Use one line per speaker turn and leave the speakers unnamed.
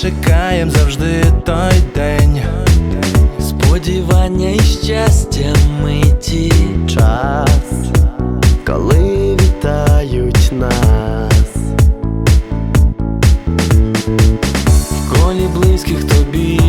чекаєм завжди той день.
Сподівання і щастя миті
час, коли вітають нас.
в колі близьких тобі